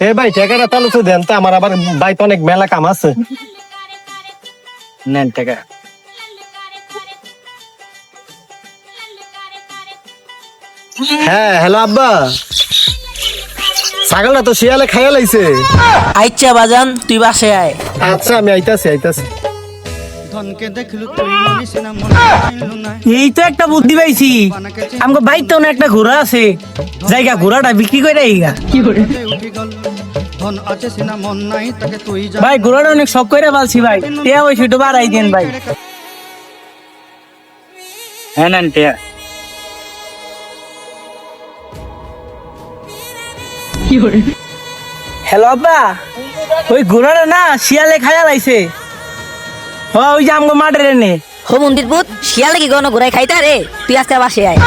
এ ভাই টাকাটা তাহলে তো দেন তো আমার আবার বাইতে অনেক মেলা কাম আছে। নেন টাকা হ্যাঁ হ্যালো আব্বা। ছাগলটা তো শিয়ালে খাইয়া লাইছে। আচ্ছা বাজান তুই বাসে আয়। আচ্ছা আমি আইতাছি আইতাছি। ধনকে দেখলু তুই মনিস না মনে চাইলু না। এই তো একটা বুদ্ধি পাইছি। আমাকে বাইক তো না একটা ঘোড়া আছে। জায়গা ঘোড়াটা বিক্রি করে উঠি গল ধন আছে সিনা মন নাই তাকে তুই যা। ভাই ঘোড়াটা অনেক শখ করে পালছি ভাই। টিয়া ওই সেটু বাড়াই দেন ভাই। হ্যাঁ নেন টিয়া। হ্যালো আব্বা ওই ঘোড়াটা না শিয়ালে খায়া লাইছে। হ ওই যে আমগো মাঠের এনে। হো মন্দির পুত শিয়ালে কি কোনো ঘুরাই খাইতা রে? তুই আজকে বাসে আয়।